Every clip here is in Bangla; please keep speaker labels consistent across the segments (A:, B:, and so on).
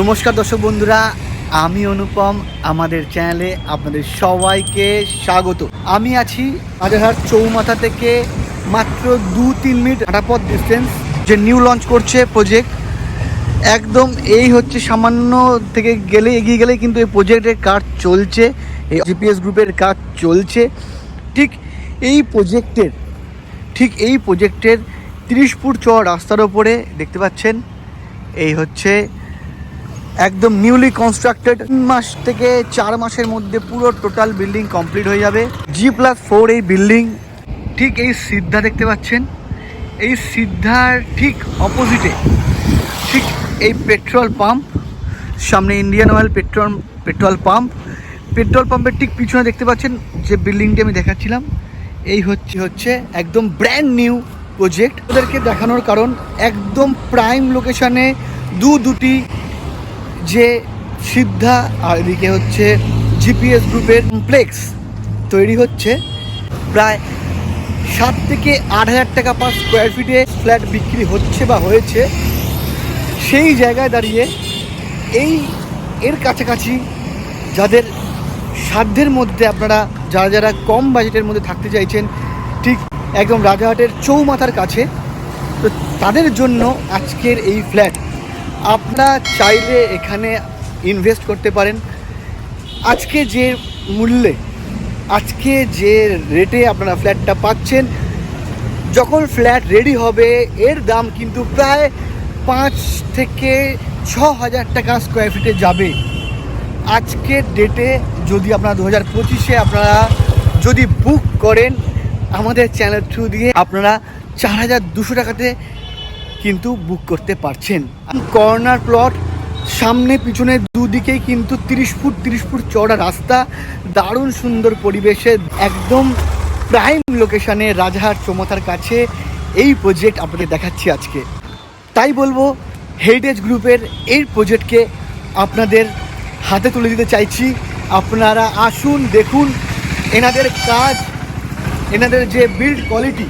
A: নমস্কার দর্শক বন্ধুরা, আমি অনুপম, আমাদের চ্যানেলে আপনাদের সবাইকে স্বাগত। আমি আছি রাজারহাট চৌমাথা থেকে মাত্র দু তিন মিনিট হাঁটাপথ ডিস্টেন্স যে নিউ লঞ্চ করছে প্রজেক্ট একদম এই হচ্ছে সামান্য থেকে গেলে এগিয়ে গেলে কিন্তু এই প্রজেক্টের কাজ চলছে, এই জিপিএস গ্রুপের কাজ চলছে। ঠিক এই প্রজেক্টের ঠিক এই প্রজেক্টের তিরিশ ফুট চড় রাস্তার ওপরে দেখতে পাচ্ছেন, এই হচ্ছে একদম নিউলি কনস্ট্রাক্টেড তিন মাস থেকে চার মাসের মধ্যে পুরো টোটাল বিল্ডিং কমপ্লিট হয়ে যাবে। জি প্লাস ফোর এই বিল্ডিং ঠিক এই সিদ্ধা দেখতে পাচ্ছেন। এই সিদ্ধার ঠিক অপোজিটে ঠিক এই পেট্রোল পাম্প সামনে Indian oil petrol petrol pump petrol পাম্পের ঠিক পিছনে দেখতে পাচ্ছেন যে বিল্ডিংটি আমি দেখাচ্ছিলাম। এই হচ্ছে হচ্ছে একদম ব্র্যান্ড নিউ প্রজেক্ট ওদেরকে দেখানোর কারণ, একদম প্রাইম লোকেশানে দু দুটি যে সিদ্ধা আর এদিকে হচ্ছে জিপিএস গ্রুপের কমপ্লেক্স তৈরি হচ্ছে। প্রায় সাত থেকে আট হাজার টাকা পার স্কোয়ার ফিটে ফ্ল্যাট বিক্রি হচ্ছে বা হয়েছে। সেই জায়গায় দাঁড়িয়ে এই এর কাছাকাছি যাদের সাধ্যের মধ্যে আপনারা যারা যারা কম বাজেটের মধ্যে থাকতে চাইছেন, ঠিক একদম রাজাহাটের চৌমাথার কাছে, তো তাদের জন্য আজকের এই ফ্ল্যাট আপনারা চাইলে এখানে ইনভেস্ট করতে পারেন। আজকে যে মূল্যে, আজকে যে রেটে আপনারা ফ্ল্যাটটা পাচ্ছেন, যখন ফ্ল্যাট রেডি হবে, এর দাম কিন্তু প্রায় পাঁচ থেকে ছ হাজার টাকা স্কোয়ার ফিটে যাবে। আজকের ডেটে যদি আপনারা দু হাজার পঁচিশে আপনারা যদি বুক করেন, আমাদের চ্যানেল থ্রু দিয়ে আপনারা চার হাজার দুশো টাকাতে কিন্তু বুক করতে পারছেন। কর্নার প্লট সামনে পিছনে দুদিকেই কিন্তু তিরিশ ফুট তিরিশ ফুট চওড়া রাস্তা, দারুণ সুন্দর পরিবেশে, একদম প্রাইম লোকেশনে রাজাহাট চৌমাথার কাছে এই প্রজেক্ট আপনাদের দেখাচ্ছি আজকে। তাই বলব হেরিটেজ গ্রুপের এই প্রজেক্টকে আপনাদের হাতে তুলে দিতে চাইছি। আপনারা আসুন, দেখুন, এনাদের কাজ, এনাদের যে বিল্ড কোয়ালিটি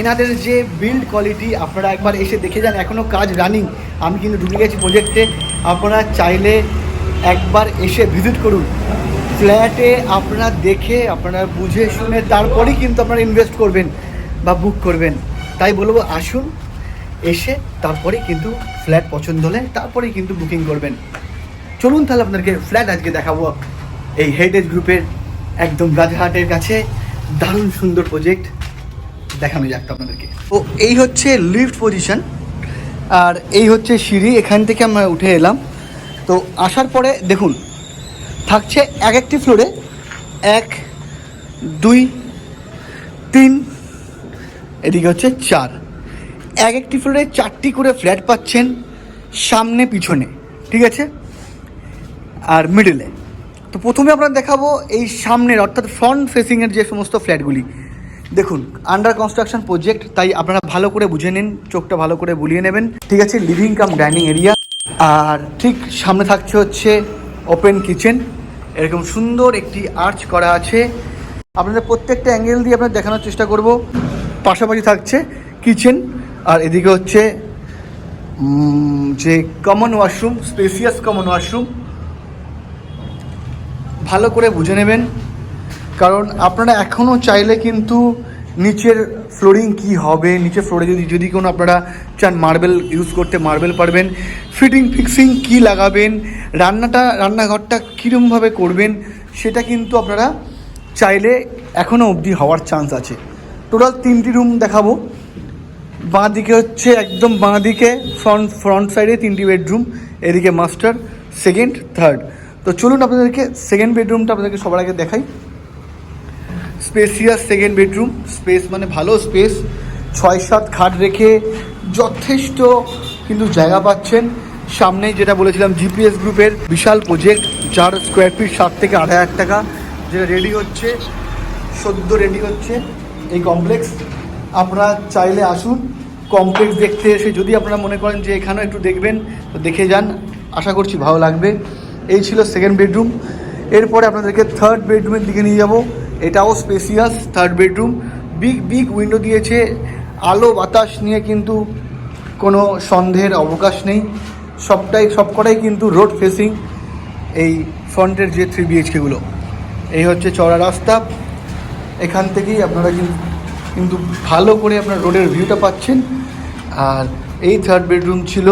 A: এনাদের যে বিল্ড কোয়ালিটি আপনারা একবার এসে দেখে যান এখনও কাজ রানিং আমি কিন্তু ঢুকে গেছি প্রজেক্টে আপনারা চাইলে একবার এসে ভিজিট করুন। ফ্ল্যাটে আপনারা দেখে, আপনারা বুঝে শুনে, তারপরেই কিন্তু আপনারা ইনভেস্ট করবেন বা বুক করবেন। তাই বলব, আসুন, এসে তারপরেই কিন্তু ফ্ল্যাট পছন্দ হলে তারপরেই কিন্তু বুকিং করবেন। চলুন তাহলে আপনাদেরকে ফ্ল্যাট আজকে দেখাবো। এই হেরিটেজ গ্রুপের একদম রাজাহাটের কাছে। দারুণ সুন্দর প্রজেক্ট দেখানো যাক আপনাদেরকে তো এই হচ্ছে লিফট পজিশন আর এই হচ্ছে সিঁড়ি, এখান থেকে আমরা উঠে এলাম। তো আসার পরে দেখুন, থাকছে এক একটি ফ্লোরে এক, দুই, তিন, এদিকে হচ্ছে চার। এক একটি ফ্লোরে চারটি করে ফ্ল্যাট পাচ্ছেন সামনে পিছনে, ঠিক আছে? আর মিডলে তো প্রথমে আপনারা দেখাবো এই সামনের, অর্থাৎ ফ্রন্ট ফেসিংয়ের যে সমস্ত ফ্ল্যাটগুলি দেখুন আন্ডার কনস্ট্রাকশন প্রজেক্ট তাই আপনারা ভালো করে বুঝে নিন, চোখটা ভালো করে বুলিয়ে নেবেন। ঠিক আছে লিভিং কাম ডাইনিং এরিয়া আর ঠিক সামনে থাকছে হচ্ছে ওপেন কিচেন এরকম সুন্দর একটি আর্চ করা আছে। আপনাদের প্রত্যেকটা অ্যাঙ্গেল দিয়ে আপনার দেখানোর চেষ্টা করব। পাশাপাশি থাকছে কিচেন আর এদিকে হচ্ছে যে common washroom spacious common washroom ভালো করে বুঝে নেবেন। কারণ আপনারা এখনও চাইলে কিন্তু নিচের ফ্লোরিং কি হবে? নিচের ফ্লোরে যদি যদি কোনো আপনারা চান মার্বেল ইউজ করতে মার্বেল পারবেন। ফিটিং ফিক্সিং কি লাগাবেন? রান্নাটা, রান্নাঘরটা কীরমভাবে করবেন? সেটা কিন্তু আপনারা চাইলে এখনও অবধি হওয়ার চান্স আছে। টোটাল তিনটি রুম দেখাবো। বাঁ দিকে হচ্ছে একদম বাঁ দিকে ফ্রন্ট ফ্রন্ট সাইডে তিনটি বেডরুম এদিকে মাস্টার সেকেন্ড থার্ড তো চলুন আপনাদেরকে সেকেন্ড বেডরুমটা আপনাদেরকে সবার আগে দেখাই। স্পেসিয়াস সেকেন্ড বেডরুম স্পেস মানে ভালো স্পেস ছয় সাত খাট রেখে যথেষ্ট কিন্তু জায়গা পাচ্ছেন। সামনেই যেটা বলেছিলাম জিপিএস গ্রুপের বিশাল প্রজেক্ট যার স্কোয়ার ফিট সাত থেকে আট হাজার টাকা। যেটা রেডি হচ্ছে, সদ্য রেডি হচ্ছে এই কমপ্লেক্স আপনারা চাইলে আসুন কমপ্লেক্স দেখতে এসে যদি আপনারা মনে করেন যে এখানেও একটু দেখবেন, তো দেখে যান। আশা করছি ভালো লাগবে। এই ছিল সেকেন্ড বেডরুম এরপরে আপনাদেরকে থার্ড বেডরুমের দিকে নিয়ে যাব। এটাও spacious third bedroom big big window দিয়েছে। আলো, বাতাস নিয়ে কিন্তু কোনো সন্দেহের অবকাশ নেই। সবটাই, সবকটাই কিন্তু রোড ফেসিং এই ফ্রন্টের যে থ্রি বিএইচকেগুলো এই হচ্ছে চড়া রাস্তা। এখান থেকেই আপনারা কিন্তু কিন্তু ভালো করে আপনার রোডের ভিউটা পাচ্ছেন। আর এই থার্ড বেডরুম ছিল।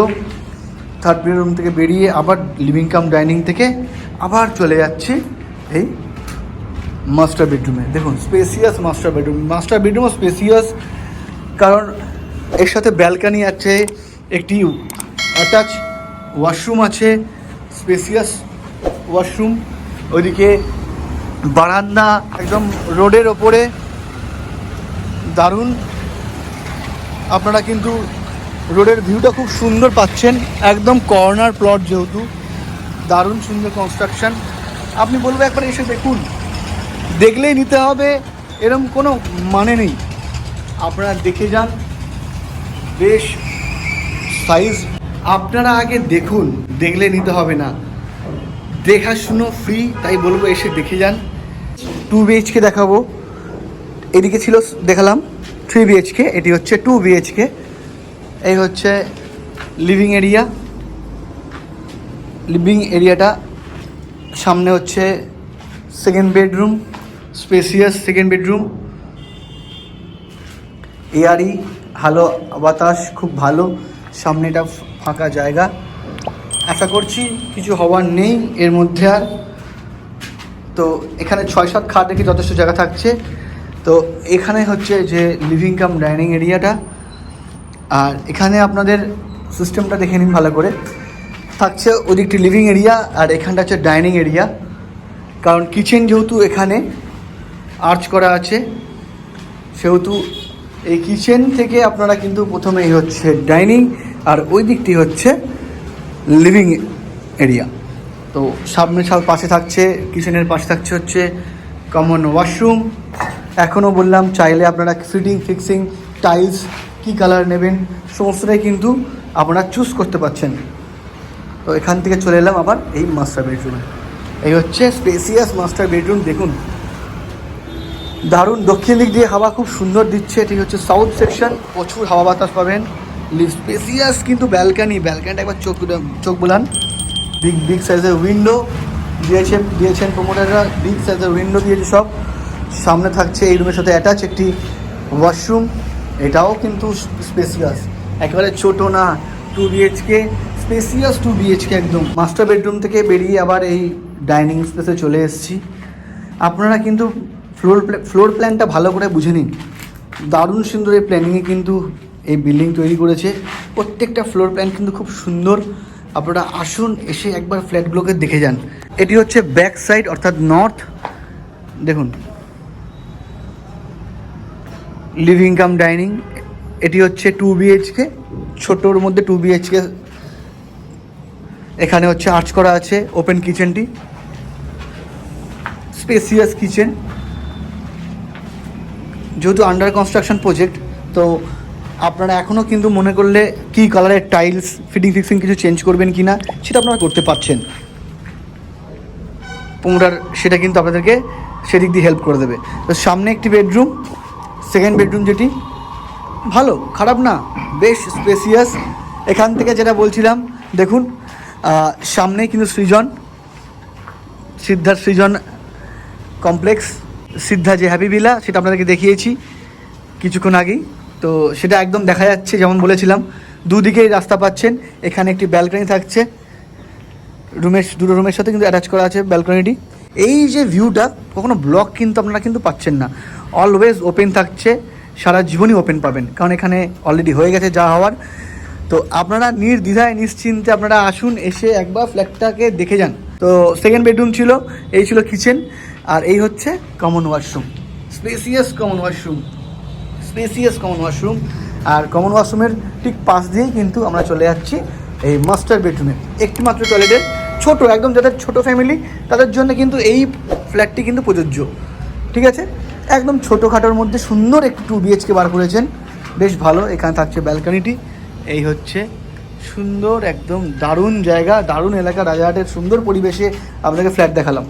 A: থার্ড বেডরুম থেকে বেরিয়ে আবার লিভিং কাম ডাইনিং থেকে আবার চলে যাচ্ছে এই মাস্টার বেডরুমে দেখুন স্পেসিয়াস মাস্টার বেডরুম মাস্টার বেডরুমও স্পেসিয়াস কারণ এর সাথে ব্যালকানি আছে, একটি অ্যাটাচ ওয়াশরুম আছে স্পেসিয়াস ওয়াশরুম ওইদিকে বারান্দা একদম রোডের ওপরে। দারুণ। আপনারা কিন্তু রোডের ভিউটা খুব সুন্দর পাচ্ছেন, একদম কর্নার প্লট যেহেতু। দারুণ সুন্দর কনস্ট্রাকশন আপনি বলব একবার এসে দেখুন। দেখলেই নিতে হবে, এরম কোনো মানে নেই। আপনারা দেখে যান, বেশ সাইজ আপনারা আগে দেখুন, দেখলে নিতে হবে না। দেখাশুনো ফ্রি তাই বলব এসে দেখে যান। টু বিএইচকে দেখাবো। এদিকে ছিল, দেখালাম থ্রি বিএইচকে এটি হচ্ছে টু বিএইচকে এই হচ্ছে লিভিং এরিয়া লিভিং এরিয়াটা সামনে হচ্ছে second bedroom spacious second bedroom airy ভালো বাতাস খুব ভালো। সামনেটা ফাঁকা জায়গা। আশা করছি কিছু হওয়ার নেই, এর মধ্যে আর। তো এখানে ছয় সাত খাট রেখে যথেষ্ট জায়গা থাকছে। তো এখানে হচ্ছে যে লিভিং কাম ডাইনিং এরিয়াটা আর এখানে আপনাদের সিস্টেমটা দেখে নিন ভালো করে। থাকছে ওদিকটি লিভিং এরিয়া আর এখানটা হচ্ছে ডাইনিং এরিয়া কারণ কিচেন যেহেতু এখানে আর্চ করা আছে। সেহেতু এই কিচেন থেকে আপনারা কিন্তু প্রথমে এই হচ্ছে ডাইনিং আর ওই দিকটি হচ্ছে লিভিং এরিয়া। তো সামনে সব পাশে থাকছে, কিচেনের পাশে থাকছে হচ্ছে কমন ওয়াশরুম। এখনও বললাম, চাইলে আপনারা ফিটিং, ফিক্সিং, টাইলস, কী কালার নেবেন, সমস্তটাই কিন্তু আপনারা চুজ করতে পারছেন। তো এখান থেকে চলে এলাম আবার এই মাস্টার বেডরুমে। এই হচ্ছে স্পেসিয়াস মাস্টার বেডরুম, দেখুন। দারুণ দক্ষিণ দিক দিয়ে হাওয়া খুব সুন্দর দিচ্ছে। এটি হচ্ছে সাউথ সেকশন প্রচুর হাওয়া বাতাস পাবেন। স্পেসিয়াস কিন্তু ব্যালকানি ব্যালকানিটা একবার চোখ চোখ বুলান। বিগ বিগ সাইজের উইন্ডো দিয়েছে দিয়েছেন প্রমোটাররা বিগ সাইজের উইন্ডো দিয়েছে সব। সামনে থাকছে এই রুমের সাথে অ্যাটাচ একটি ওয়াশরুম এটাও কিন্তু স্পেসিয়াস একেবারে ছোট না। Two BHK spacious two BHK একদম। মাস্টার বেডরুম থেকে বেরিয়ে আবার এই ডাইনিং স্পেসে চলে এসেছি। আপনারা কিন্তু ফ্লোর ফ্লোর প্ল্যানটা ভালো করে বুঝে নিন। দারুণ সুন্দর এই প্ল্যানিংয়ে কিন্তু এই বিল্ডিং তৈরি করেছে। প্রত্যেকটা ফ্লোর প্ল্যান কিন্তু খুব সুন্দর। আপনারা আসুন, এসে একবার ফ্ল্যাটগুলোকে দেখে যান। এটি হচ্ছে ব্যাক সাইড অর্থাৎ নর্থ দেখুন। লিভিং কাম ডাইনিং এটি হচ্ছে টু বিএইচকে ছোটোর মধ্যে টু বিএইচকে এখানে হচ্ছে আর্চ করা আছে ওপেন কিচেনটি স্পেসিয়াস কিচেন যেহেতু আন্ডার কনস্ট্রাকশন প্রজেক্ট তো আপনারা এখনও কিন্তু মনে করলে কী কালারের টাইলস ফিটিং ফিক্সিং কিছু চেঞ্জ করবেন কি না সেটা আপনারা করতে পারছেন। পুমরার সেটা কিন্তু আপনাদেরকে সেদিক দিয়ে হেল্প করে দেবে। তো সামনে একটি বেডরুম সেকেন্ড বেডরুম যেটি ভালো খারাপ না বেশ স্পেসিয়াস এখান থেকে যেটা বলছিলাম দেখুন আহ, সামনেই কিন্তু সৃজন সিদ্ধার্থ সৃজন কমপ্লেক্স সিদ্ধা যে হ্যাপি ভিলা সেটা আপনাদেরকে দেখিয়েছি কিছুক্ষণ আগেই। তো সেটা একদম দেখা যাচ্ছে, যেমন বলেছিলাম, দুদিকেই রাস্তা পাচ্ছেন। এখানে একটি ব্যালকনি থাকছে। রুমের, দুটো রুমের সাথে কিন্তু অ্যাটাচ করা আছে ব্যালকনিটি। এই যে ভিউটা কখনো ব্লক কিন্তু আপনারা কিন্তু পাচ্ছেন না। অলওয়েজ ওপেন থাকছে, সারা জীবনই ওপেন পাবেন। কারণ এখানে অলরেডি হয়ে গেছে যা হওয়ার। তো আপনারা নির্দ্বিধায়, নিশ্চিন্তে আপনারা আসুন, এসে একবার ফ্ল্যাটটাকে দেখে যান। তো সেকেন্ড বেডরুম ছিল, এই ছিল কিচেন আর এই হচ্ছে common washroom spacious common washroom spacious common washroom আর কমন ওয়াশরুমের ঠিক পাশ দিয়েই কিন্তু আমরা চলে যাচ্ছি এই মাস্টার বেডরুমে একটি মাত্র টয়লেটের ছোট একদম যাদের ছোট ফ্যামিলি তাদের জন্য কিন্তু এই ফ্ল্যাটটি কিন্তু প্রযোজ্য। ঠিক আছে? একদম ছোটোখাটোর মধ্যে সুন্দর একটি টু বিএইচকে বার করেছেন। বেশ ভালো এখানে থাকছে ব্যালকনিটি এই হচ্ছে সুন্দর একদম দারুণ জায়গা দারুণ এলাকা রাজাহাটের সুন্দর পরিবেশে আপনাকে ফ্ল্যাট দেখালাম।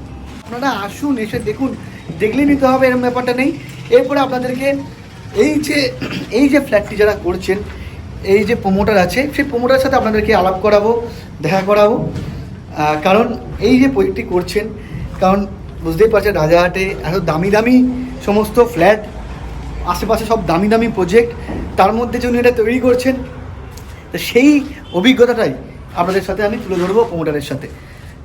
A: আপনারা আসুন, এসে দেখুন দেখলেই নিতে হবে এরকম ব্যাপারটা নেই। এরপরে আপনাদেরকে এই যে এই যে ফ্ল্যাটটি যারা করছেন, এই যে প্রোমোটার আছে, সেই প্রোমোটার সাথে আপনাদেরকে আলাপ করাবো, দেখা করাবো। কারণ এই যে প্রজেক্টটি করছেন, কারণ বুঝতেই পারছেন রাজাহাটে এত দামি দামি সমস্ত ফ্ল্যাট আশেপাশে সব দামি দামি প্রজেক্ট তার মধ্যে যে উনি এটা তৈরি করছেন সেই অভিজ্ঞতাটাই আপনাদের সাথে আমি তুলে ধরবো প্রমোটারের সাথে।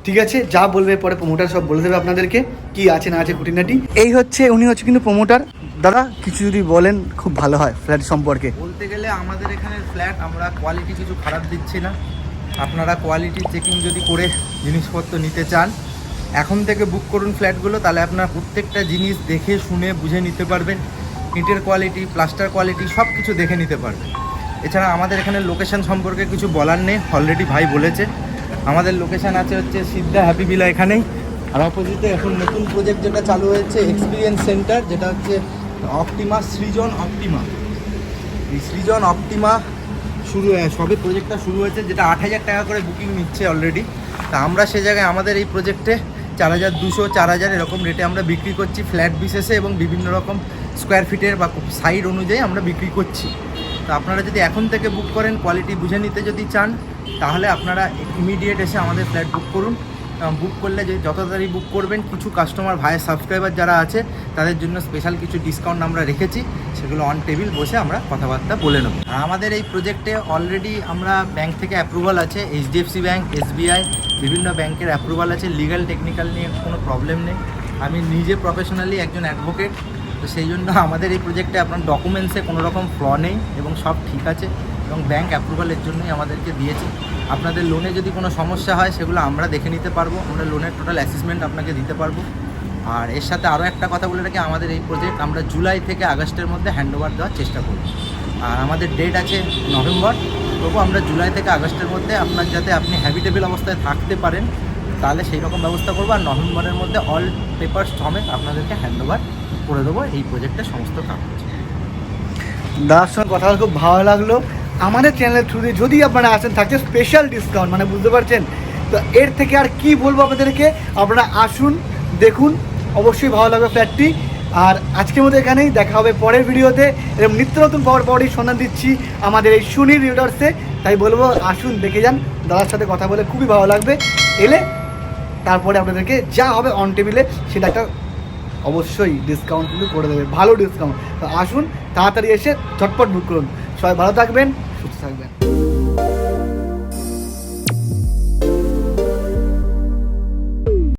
A: ঠিক আছে যা বলবে পরে প্রমোটার সব বলে দেবে আপনাদেরকে কি আছে না আছে খুঁটিনাটি। এই হচ্ছে উনি হচ্ছে কিন্তু প্রমোটার দাদা কিছু যদি বলেন খুব ভালো হয় ফ্ল্যাট সম্পর্কে।
B: বলতে গেলে আমাদের এখানের ফ্ল্যাট আমরা কোয়ালিটি কিছু খারাপ দিচ্ছি না। আপনারা কোয়ালিটি চেকিং যদি করে জিনিসপত্র নিতে চান এখন থেকে বুক করুন ফ্ল্যাটগুলো তাহলে আপনারা প্রত্যেকটা জিনিস দেখে শুনে বুঝে নিতে পারবেন। ইটের কোয়ালিটি প্লাস্টার কোয়ালিটি সব কিছু দেখে নিতে পারবেন। এছাড়া আমাদের এখানে লোকেশন সম্পর্কে কিছু বলার নেই অলরেডি ভাই বলেছে। আমাদের লোকেশন আছে হচ্ছে সিদ্ধা হ্যাপি বিলা এখানেই। আর অপোজিটে এখন নতুন প্রজেক্ট যেটা চালু হয়েছে এক্সপিরিয়েন্স সেন্টার যেটা হচ্ছে অপটিমা সৃজন অপটিমা এই সৃজন অপটিমা শুরু সবে প্রজেক্টটা শুরু হয়েছে, যেটা আট হাজার টাকা করে বুকিং নিচ্ছে অলরেডি তা আমরা সে জায়গায় আমাদের এই প্রজেক্টে চার হাজার দুশো, চার হাজার এরকম রেটে আমরা বিক্রি করছি ফ্ল্যাট বিশেষে এবং বিভিন্ন রকম স্কোয়ার ফিটের বা সাইড অনুযায়ী আমরা বিক্রি করছি। তো আপনারা যদি এখন থেকে বুক করেন কোয়ালিটি বুঝে নিতে যদি চান, তাহলে আপনারা ইমিডিয়েট এসে আমাদের ফ্ল্যাট বুক করুন। বুক করলে যে যত তাড়াতাড়ি বুক করবেন, কিছু কাস্টমার ভাইয়ের সাবস্ক্রাইবার যারা আছে, তাদের জন্য স্পেশাল কিছু ডিসকাউন্ট আমরা রেখেছি। সেগুলো অন টেবিল বসে আমরা কথাবার্তা বলে নেব। আর আমাদের এই প্রজেক্টে অলরেডি আমরা ব্যাংক থেকে অ্যাপ্রুভাল আছে এইচডিএফসি ব্যাংক এসবিআই বিভিন্ন ব্যাংকের অ্যাপ্রুভাল আছে। লিগ্যাল টেকনিক্যাল নিয়ে কোনো প্রবলেম নেই। আমি নিজে প্রফেশনালি একজন অ্যাডভোকেট তো সেই জন্য আমাদের এই প্রজেক্টে আপনার ডকুমেন্টসে কোনো রকম ফ্ল নেই এবং সব ঠিক আছে এবং ব্যাংক অ্যাপ্রুভালের জন্যই আমাদেরকে দিয়েছে। আপনাদের লোনে যদি কোনো সমস্যা হয় সেগুলো আমরা দেখে নিতে পারব, আমরা লোনের টোটাল অ্যাসেসমেন্ট আপনাকে দিতে পারব। আর এর সাথে আরও একটা কথা বলে রাখি, আমাদের এই প্রজেক্ট আমরা জুলাই থেকে আগস্টের মধ্যে হ্যান্ড ওভার দেওয়ার চেষ্টা করব। আর আমাদের ডেট আছে নভেম্বর, তবু আমরা জুলাই থেকে আগস্টের মধ্যে আপনার যাতে আপনি হ্যাবিটেবল অবস্থায় থাকতে পারেন, তাহলে সেই রকম ব্যবস্থা করব। আর নভেম্বরের মধ্যে অল পেপার্স সমেত আপনাদেরকে হ্যান্ড ওভার করে দেবো, এই প্রজেক্টের সমস্ত কাগজ
A: দাদার সঙ্গে কথা খুব ভালো লাগল। আমাদের চ্যানেলের থ্রুতে যদি আপনারা আসেন, থাকছে স্পেশাল ডিসকাউন্ট মানে বুঝতে পারছেন? তো এর থেকে আর কি বলব আপনাদেরকে? আপনারা আসুন, দেখুন, অবশ্যই ভালো লাগবে ফ্ল্যাটটি আর আজকের মতো এখানেই দেখা হবে পরের ভিডিওতে। এরকম নিত্য নতুন পাওয়ার পাওয়ারই সন্ধান দিচ্ছি আমাদের এই সুনি রিউডার্সে তাই বলব, আসুন, দেখে যান। দাদার সাথে কথা বলে খুবই ভালো লাগবে। এলে তারপরে আপনাদেরকে যা হবে অন টেবিলে সেটা একটা অবশ্যই ডিসকাউন্ট কিন্তু করে দেবে, ভালো ডিসকাউন্ট তো আসুন, তাড়াতাড়ি এসে ঝটপট বুক করুন। সবাই ভালো থাকবেন, সুস্থ থাকবেন।